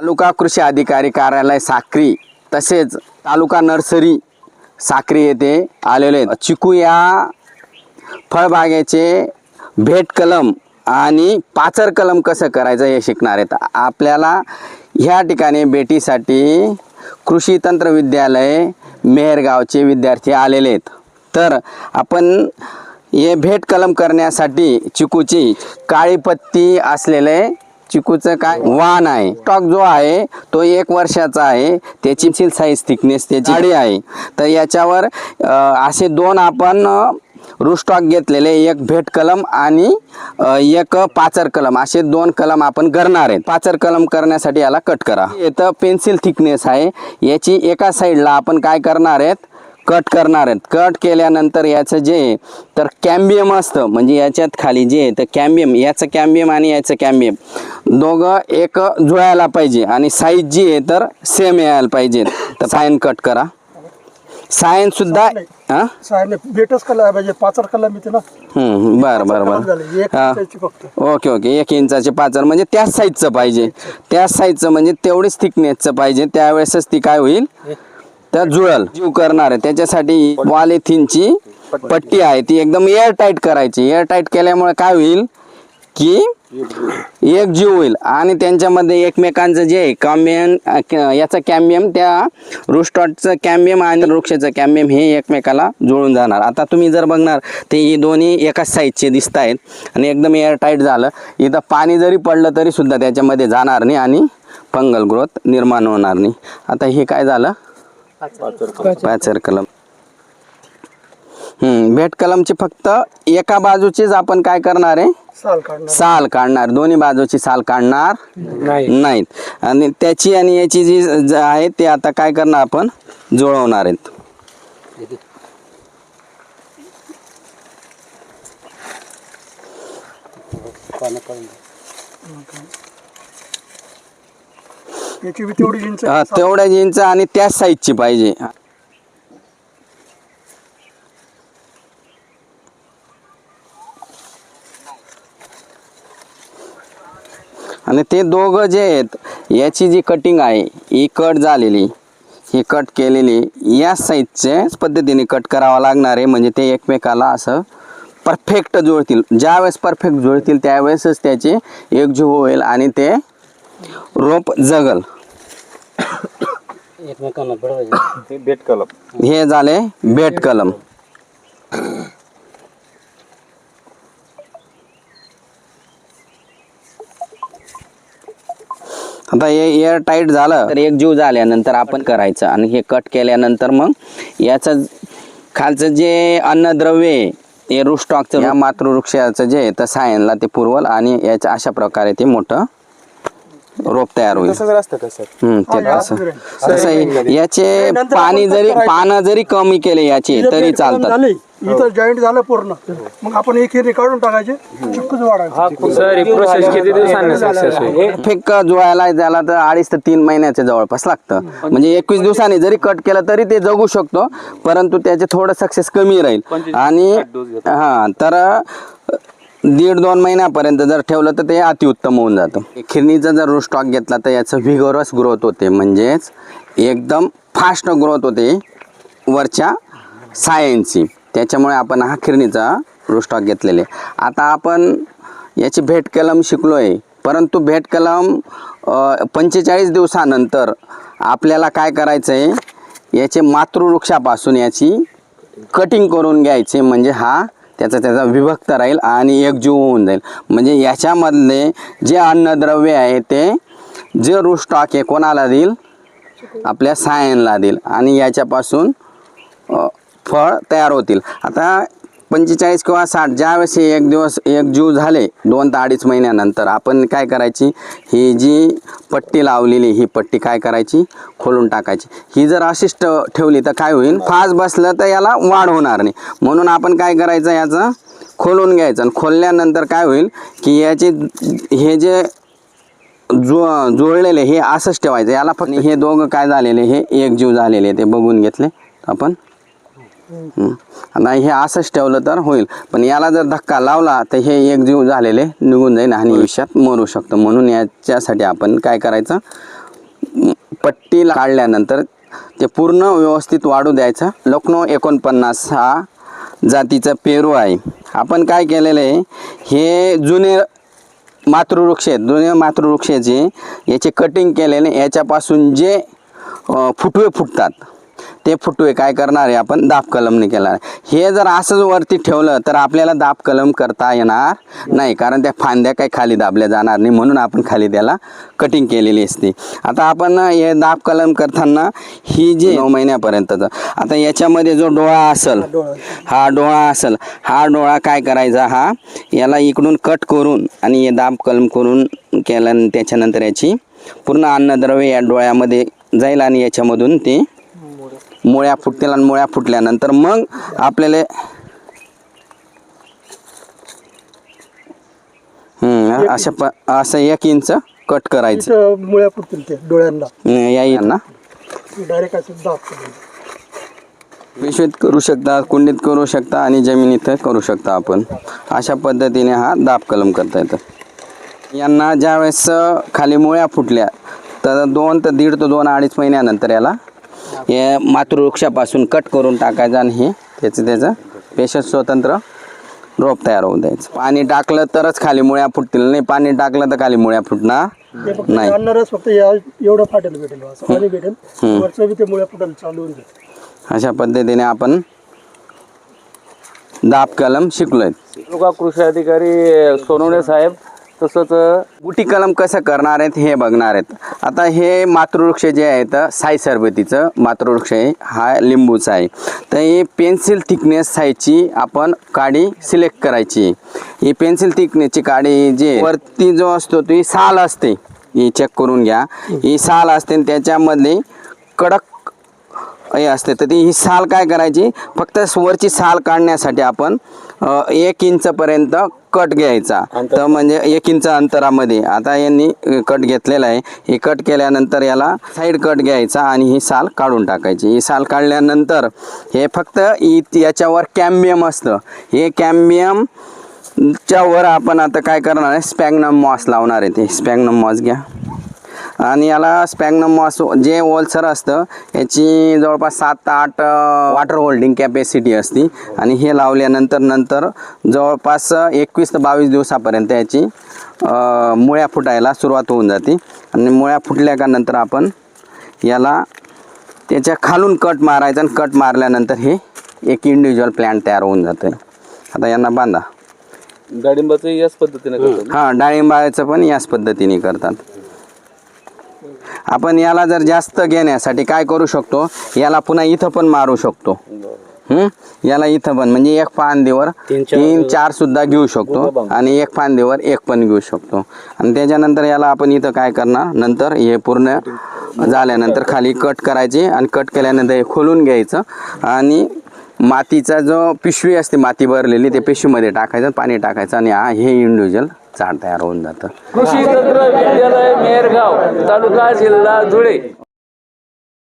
तालुका कृषी अधिकारी कार्यालय साक्री तसेच तालुका नर्सरी साक्री येथे आलेले आहेत. चिकू या फळबागेचे भेट कलम आणि पाचर कलम कसं करायचं हे शिकणार आहेत. आपल्याला ह्या ठिकाणी भेटीसाठी कृषी तंत्र विद्यालय मेहरगावचे विद्यार्थी आलेले आहेत. तर आपण हे भेट कलम करण्यासाठी चिकूची काळी पत्ती असलेले चिकूचं काय वाण आहे. स्टॉक जो आहे तो एक वर्षाचा आहे. त्याची सील साईज थिकनेस त्याची जाडी आहे. तर याच्यावर असे दोन आपण रुस्टॉक घेतलेले. एक भेट कलम आणि एक पाचर कलम. असे दोन कलम आपण करणार आहेत. पाचर कलम करण्यासाठी याला कट करा. इथं पेन्सिल थिकनेस आहे. याची एका साईडला आपण काय करणार आहेत? कट करणार आहेत. कट केल्यानंतर याचं जे तर कॅम्बियम असतं. म्हणजे याच्यात खाली जे आहे तर कॅम्बियम याचं कॅम्बियम आणि याचं कॅम्बियम. दोघं एक जुळायला पाहिजे. आणि साईज जी आहे तर सेम यायला पाहिजे. तर सायन कट करा. सायन सुद्धा हां? भेटच कला पाहिजे पाचर कला ना हम्म, बरं ओके ओके. एक इंचाचे पाचर. म्हणजे त्याच साईजचं पाहिजे. त्याच साईजचं म्हणजे तेवढीच थिकनेसचं पाहिजे. त्यावेळेसच ती काय होईल? तर जुळल. जीव करणार. आहे त्याच्यासाठी पॉलिथिनची पट्टी आहे. ती एकदम एअर टाईट करायची. एअर टाईट केल्यामुळे काय होईल की एक जीव होईल. आणि त्यांच्यामध्ये एकमेकांचं जे आहे कॅम्बियम याचं कॅम्बियम त्या रुस्टॉटचं कॅम्बियम आणि वृक्षाचं कॅम्बियम हे एकमेकाला जुळून जाणार. आता तुम्ही जर बघणार ते ही दोन्ही एकाच साईजचे दिसत आहेत आणि एकदम एअरटाईट झालं. इथं पाणी जरी पडलं तरीसुद्धा त्याच्यामध्ये जाणार नाही आणि फंगल ग्रोथ निर्माण होणार नाही. आता हे काय झालं? पाचर कलम. हम्म भेट कलमची फक्त एका बाजूचीच आपण काय करणार आहे? साल काढणार. दोन्ही बाजूची साल काढणार नाही. नाहीत. आणि त्याची आणि याची जी ज- आहे ते आता काय करणार आपण? जुळवणार आहेत. याची बी तेवढी इंच हा, तेवढ्या इंच आणि त्याच साईजची पाहिजे. आणि ते दोघं जे आहेत याची जी कटिंग आहे ही कट झालेली. ही कट केलेली. या साईजचे पद्धतीने कट करावं लागणार आहे. म्हणजे ते एकमेकाला असं परफेक्ट जुळतील. ज्यावेळेस परफेक्ट जुळतील त्यावेळेसच त्याचे एकजीव होईल आणि ते रोप जगल. एकमेकांना बेट कलम. हे झाले बेट कलम. आता हे एअर टाईट झालं तर एक जीव झाल्यानंतर आपण करायचं आणि हे कट केल्यानंतर मग याचं खालचं जे अन्नद्रव्य आहे ते रुस्टॉकचं या मातृवृक्षाचं जे आहे तर सायनला ते पुरवल आणि याच्या अशा प्रकारे ते मोठं रोप तयार होईल. तसं जर असतं का सर? हम्म, ते हा, तसं या तसं आहे. याचे पाणी जरी. पानं जरी कमी केले याचे तरी चालतात. झाली इथं जॉईंट झालं पूर्ण. मग आपण एक हिरी काढून टाकायचे चिक्कूच वाढायचं. सर ही प्रोसेस किती दिवसांनी सक्सेस होईल? फेक जुळायला त्याला तर अडीच ते तीन महिन्याच्या जवळपास लागतं. म्हणजे एकवीस दिवसांनी जरी कट केलं तरी ते जगू शकतो परंतु त्याचे थोडं सक्सेस कमी राहील. आणि हा तर दीड दोन महिन्यापर्यंत जर ठेवलं तर ते अतिउत्तम होऊन जातं. खिरणीचा जर स्टॉक घेतला तर याचं व्हिगोरस ग्रोथ होते. म्हणजेच एकदम फास्ट ग्रोथ होते वरच्या सायन्सची त्याच्यामुळे आपण हा खिरणीचा रुस्टॉक घेतलेले. आता आपण याची भेट कलम शिकलो आहे परंतु भेट कलम पंचेचाळीस दिवसानंतर आपल्याला काय करायचं आहे याचे मातृवृक्षापासून याची कटिंग करून घ्यायचे. म्हणजे हा त्याचा त्याचा विभक्त राहील आणि एकजीव होऊन जाईल. म्हणजे याच्यामधले जे अन्नद्रव्य आहे ते जे रुस्टॉक आहे कोणाला देईल? आपल्या सायनला देईल. आणि याच्यापासून फळ तयार होतील. आता पंचेचाळीस किंवा साठ ज्यावेळेस हे एक दिवस एक जीव झाले दोन ते अडीच महिन्यानंतर आपण काय करायची? ही जी पट्टी लावलेली ही पट्टी काय करायची? खोलून टाकायची. ही जर अशिष्ट ठेवली तर काय होईल? फास बसलं तर याला वाढ होणार नाही. म्हणून आपण काय करायचं? याचं खोलून घ्यायचं. आणि खोलल्यानंतर काय होईल? की याचे हे जे जु जुळलेले हे असंच ठेवायचं. याला फक्त हे दोघं काय झालेले? हे एक जीव झालेले ते बघून घेतले. आपण नाही हे असंच ठेवलं तर होईल. पण याला जर धक्का लावला तर हे एक जीव झालेले निघून जाईल आणि आयुष्यात मरू शकतो. म्हणून याच्यासाठी आपण काय करायचं? पट्टी काढल्यानंतर ते पूर्ण व्यवस्थित वाढू द्यायचं. लखनौ एकोणपन्नास हा जातीचा पेरू आहे. आपण काय केलेलं आहे? हे जुने मातृवृक्ष आहेत. जुने मातृवृक्षाचे याचे कटिंग केलेले याच्यापासून जे फुटवे फुटतात. ते फुटवे काय करणार आहे आपण? दाब कलमने केला. हे जर असंच वरती ठेवलं तर आपल्याला दाब कलम करता येणार नाही. कारण त्या फांद्या काही खाली दाबल्या जाणार नाही. म्हणून आपण खाली त्याला कटिंग केलेली असते. आता आपण हे दाब कलम करताना ही जी नऊ महिन्यापर्यंतचं आता याच्यामध्ये जो डोळा असेल हा डोळा असेल हा डोळा काय करायचा? हा याला इकडून कट करून आणि हे दाब कलम करून केला त्याच्यानंतर याची पूर्ण अन्नद्रव्य या डोळ्यामध्ये जाईल आणि याच्यामधून ते मुळ्या फुटतील आणि मुळ्या फुटल्यानंतर मग आपल्याला हम्म, अशा प असं एक इंच कट करायचं. मुळ्या फुटतील ते डोळ्यांना. या यांना. डायरेक्ट. पिशवीत करू शकता कुंडीत करू शकता आणि जमिनीत करू शकता आपण. अशा पद्धतीने हा दाब कलम करता येतं. यांना ज्यावेळेस खाली मुळ्या फुटल्या तर दोन ते दीड ते दोन अडीच महिन्यानंतर याला हे मातृवृक्षापासून कट करून टाकायचं आणि हे त्याचं त्याचं पेशंट स्वतंत्र रोप तयार होऊन द्यायचं. पाणी टाकलं तरच खाली मुळ्या फुटतील. नाही पाणी टाकलं तर खाली मुळ्या फुटणार नाही. आणणारच फक्त या एवढं फाटेल भेटेल असं पाणी भेटेल. वरचं बी ते मुळ्या फुटायला चालू होऊन जाईल. अशा पद्धतीने आपण दाब कलम शिकलोय. तालुका कृषी अधिकारी सोनवणे साहेब तसंच गुटी कलम कसं करणार आहेत हे बघणार आहेत. आता हे मातृवृक्ष जे आहेत साई सरबतीचं मातृवृक्ष आहे हा लिंबूचा आहे. तर हे पेन्सिल थिकनेस साईजची आपण काडी सिलेक्ट करायची ही पेन्सिल थिकनेसची काडी जे वरती जो असतो ती साल असते. ही चेक करून घ्या. ही साल असते आणि त्याच्यामधली कडक हे असते. तर ती ही साल काय करायची? फक्त वरची साल काढण्यासाठी आपण एक इंचपर्यंत कट घ्यायचा. तर म्हणजे एक इंच अंतरामध्ये. आता यांनी कट घेतलेला आहे. हे कट केल्यानंतर याला साईड कट घ्यायचा आणि ही साल काढून टाकायची. ही साल काढल्यानंतर हे फक्त याच्यावर कॅम्बियम असतं. हे कॅम्बियम च्या वर आपण आता काय करणार आहे? स्पॅग्नम मॉस लावणार आहे ते. स्पॅग्नम मॉस घ्या. आणि याला स्पॅग्नम मॉस जे ओलसर असतं याची जवळपास सात ते आठ वॉटर होल्डिंग कॅपॅसिटी असते. आणि हे लावल्यानंतर नंतर जवळपास एकवीस ते बावीस दिवसापर्यंत याची मुळ्या फुटायला सुरुवात होऊन जाते. आणि मुळ्या फुटल्या का नंतर आपण याला त्याच्या खालून कट मारायचा आणि कट मारल्यानंतर हे एक इंडिव्हिज्युअल प्लॅन्ट तयार होऊन जातं. आता यांना बांधा. डाळिंबाचं याच पद्धतीने हां डाळिंबाचं पण याच पद्धतीने करतात. आपण याला जर जास्त घेण्यासाठी काय करू शकतो? याला पुन्हा इथं पण मारू शकतो. हं? याला इथं पण म्हणजे एक फांदीवर तीन चार- तीन चार सुद्धा घेऊ शकतो आणि एक फांदीवर एक पण घेऊ शकतो. आणि त्याच्यानंतर याला आपण इथं काय करणार? नंतर हे पूर्ण झाल्यानंतर खाली कट करायचे आणि कट केल्यानंतर हे खोलून घ्यायचं. आणि मातीचा जो पिशवी असते माती भरलेली ते पिशवीमध्ये टाकायचं पाणी टाकायचं आणि हा हे इंडिव्हिज्युअल झाड तयार होऊन जातं. कृषी तंत्र विद्यालय मेरगाव तालुका जिल्हा धुळे.